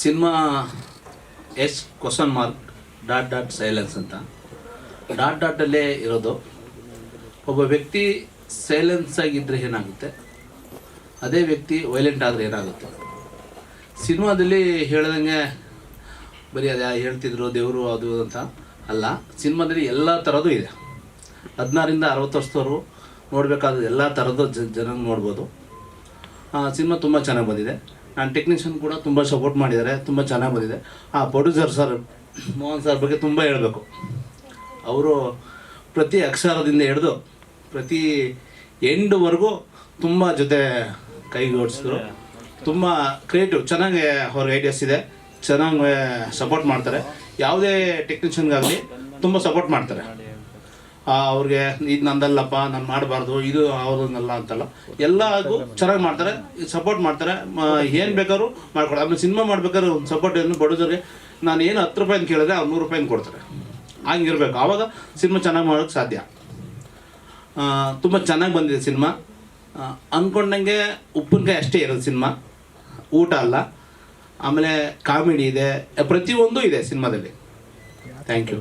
Cinema S question mark, dot dot silence ಅಂತ. Dot ಡಾಟಲ್ಲೇ ಇರೋದು. ಒಬ್ಬ ವ್ಯಕ್ತಿ ಸೈಲೆನ್ಸ್ ಆಗಿದ್ದರೆ ಏನಾಗುತ್ತೆ? ಅದೇ ವ್ಯಕ್ತಿ ವೈಲೆಂಟ್ ಆದರೆ ಏನಾಗುತ್ತೆ? ಸಿನಿಮಾದಲ್ಲಿ ಹೇಳ್ದಂಗೆ ಬರೀ ಅದೇ ಹೇಳ್ತಿದ್ರು ದೇವರು ಅದು ಅಂತ ಅಲ್ಲ. ಸಿನಿಮಾದಲ್ಲಿ ಎಲ್ಲ ಥರದ್ದು ಇದೆ. ಹದಿನಾರಿಂದ ಅರವತ್ತು ವರ್ಷದವರು ನೋಡಬೇಕಾದ ಎಲ್ಲ ಥರದ್ದು ಜನ ನೋಡ್ಬೋದು. ಸಿನಿಮಾ ತುಂಬ ಚೆನ್ನಾಗಿ ಬಂದಿದೆ. ನಾನು ಟೆಕ್ನಿಷಿಯನ್ ಕೂಡ ತುಂಬ ಸಪೋರ್ಟ್ ಮಾಡಿದ್ದಾರೆ, ತುಂಬ ಚೆನ್ನಾಗಿ ಬಂದಿದೆ. ಆ ಪ್ರೊಡ್ಯೂಸರ್ ಸರ್ ಮೋಹನ್ ಸರ್ ಬಗ್ಗೆ ತುಂಬ ಹೇಳಬೇಕು. ಅವರು ಪ್ರತಿ ಅಕ್ಷರದಿಂದ ಹಿಡಿದು ಪ್ರತಿ ಎಂಡ್ವರೆಗೂ ತುಂಬ ಜೊತೆ ಕೈಗೂಡಿಸಿದ್ರು ತುಂಬ ಕ್ರಿಯೇಟಿವ್ ಚೆನ್ನಾಗಿ ಅವ್ರಿಗೆ ಐಡಿಯಾಸ್ ಇದೆ. ಚೆನ್ನಾಗಿ ಸಪೋರ್ಟ್ ಮಾಡ್ತಾರೆ. ಯಾವುದೇ ಟೆಕ್ನಿಷಿಯನ್ಗಾಗಲಿ ತುಂಬ ಸಪೋರ್ಟ್ ಮಾಡ್ತಾರೆ. ಅವ್ರಿಗೆ, ಇದು ನಂದಲ್ಲಪ್ಪ, ನಾನು ಮಾಡಬಾರ್ದು, ಇದು ಅವ್ರನ್ನಲ್ಲ ಅಂತಲ್ಲ. ಎಲ್ಲಾಗೂ ಚೆನ್ನಾಗಿ ಮಾಡ್ತಾರೆ ಸಪೋರ್ಟ್ ಮಾಡ್ತಾರೆ. ಏನು ಬೇಕಾದ್ರು ಮಾಡ್ಕೊಡ್ತಾರೆ. ಆಮೇಲೆ ಸಿನಿಮಾ ಮಾಡ್ಬೇಕಾದ್ರೆ ಒಂದು ಸಪೋರ್ಟ್ ಏನು ಬಡೋದ್ರಿಗೆ ನಾನು ಏನು ಹತ್ತು ರೂಪಾಯಿ ಅಂತ ಕೇಳಿದ್ರೆ ಅವ್ರು ನೂರು ರೂಪಾಯಿನ ಕೊಡ್ತಾರೆ. ಹಂಗಿರ್ಬೇಕು. ಆವಾಗ ಸಿನಿಮಾ ಚೆನ್ನಾಗಿ ಮಾಡೋಕೆ ಸಾಧ್ಯ. ತುಂಬ ಚೆನ್ನಾಗಿ ಬಂದಿದೆ ಸಿನಿಮಾ. ಅಂದ್ಕೊಂಡಂಗೆ ಉಪ್ಪಿನಕಾಯಿ ಅಷ್ಟೇ ಇರೋದು ಸಿನಿಮಾ. ಊಟ ಅಲ್ಲ. ಆಮೇಲೆ ಕಾಮಿಡಿ ಇದೆ. ಪ್ರತಿಯೊಂದು ಇದೆ ಸಿನಿಮಾದಲ್ಲಿ. ಥ್ಯಾಂಕ್ ಯು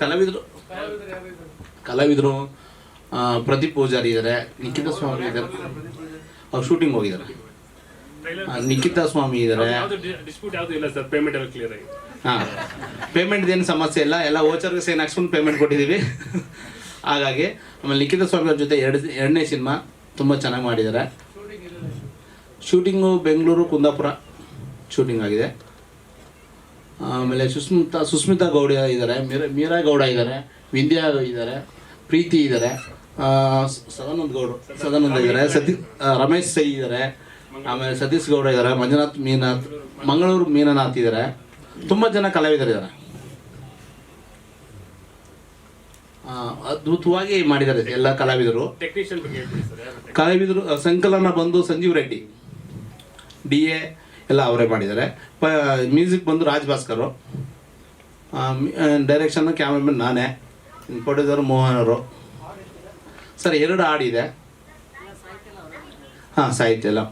ಕಲಾವಿದರು ಕಲಾವಿದರು ಪ್ರದೀಪ್ ಪೂಜಾರಿ ಇದ್ದಾರೆ ನಿಖಿತ ಸ್ವಾಮಿ ಇದ್ದಾರೆ ಅವ್ರು ಶೂಟಿಂಗ್ ಹೋಗಿದ್ದಾರೆ ನಿಖಿತಾ ಸ್ವಾಮಿ ಇದ್ದಾರೆ ಡಿಸ್ಪ್ಯೂಟ್ ಯಾವ್ದು ಇಲ್ಲ ಸರ್ ಪೇಮೆಂಟ್ ಎಲ್ಲ ಕ್ಲಿಯರ್ ಆಗಿ ಹಾಂ ಪೇಮೆಂಟ್ ಏನು ಸಮಸ್ಯೆ ಇಲ್ಲ ಎಲ್ಲ ಓಚರ್ಗೆ ಸೇನ್ ಹಾಕ್ಸ್ಕೊಂಡು ಪೇಮೆಂಟ್ ಕೊಟ್ಟಿದ್ದೀವಿ ಹಾಗಾಗಿ ಆಮೇಲೆ ನಿಖಿತ ಸ್ವಾಮಿ ಅವ್ರ ಜೊತೆ ಎರಡು ಎರಡನೇ ಸಿನಿಮಾ ತುಂಬ ಚೆನ್ನಾಗಿ ಮಾಡಿದ್ದಾರೆ ಶೂಟಿಂಗು ಬೆಂಗಳೂರು ಕುಂದಾಪುರ ಶೂಟಿಂಗ್ ಆಗಿದೆ. ಆಮೇಲೆ ಸುಸ್ಮಿತಾ ಸುಸ್ಮಿತಾ ಗೌಡ ಇದ್ದಾರೆ ಮೀರಾ ಮೀರಾ ಗೌಡ ಇದ್ದಾರೆ ವಿಂದ್ಯಾ ಇದ್ದಾರೆ ಪ್ರೀತಿ ಇದ್ದಾರೆ ಸದಾನಂದ ಗೌಡ ಸದಾನಂದ ಇದ್ದಾರೆ ಸತಿ ರಮೇಶ್ ಸೈ ಇದ್ದಾರೆ ಆಮೇಲೆ ಸತೀಶ್ ಗೌಡ ಇದ್ದಾರೆ ಮಂಜುನಾಥ್ ಮೀನಾಥ್ ಮಂಗಳೂರು ಮೀನನಾಥ್ ಇದ್ದಾರೆ ತುಂಬ ಜನ ಕಲಾವಿದರಿದ್ದಾರೆ ಆ, ಅದ್ಭುತವಾಗಿ ಮಾಡಿದ್ದಾರೆ ಎಲ್ಲ ಕಲಾವಿದರು. ಕಲಾವಿದರು ಸಂಕಲನ ಬಂದು ಸಂಜೀವ್ ರೆಡ್ಡಿ ಡಿ ಎ ಎಲ್ಲ ಅವರೇ ಮಾಡಿದ್ದಾರೆ. ಮ್ಯೂಸಿಕ್ ಬಂದು ರಾಜ್ ಭಾಸ್ಕರು ಡೈರೆಕ್ಷನ್ ಕ್ಯಾಮ್ರಾಮನ್ ನಾನೇ. ಪ್ರೊಡ್ಯೂಸರ್ ಮೋಹನ್ ಅವರು. ಸರ್, ಎರಡು ಹಾಡಿದೆ ಹಾಂ, ಸಾಹಿತ್ಯ ಎಲ್ಲ.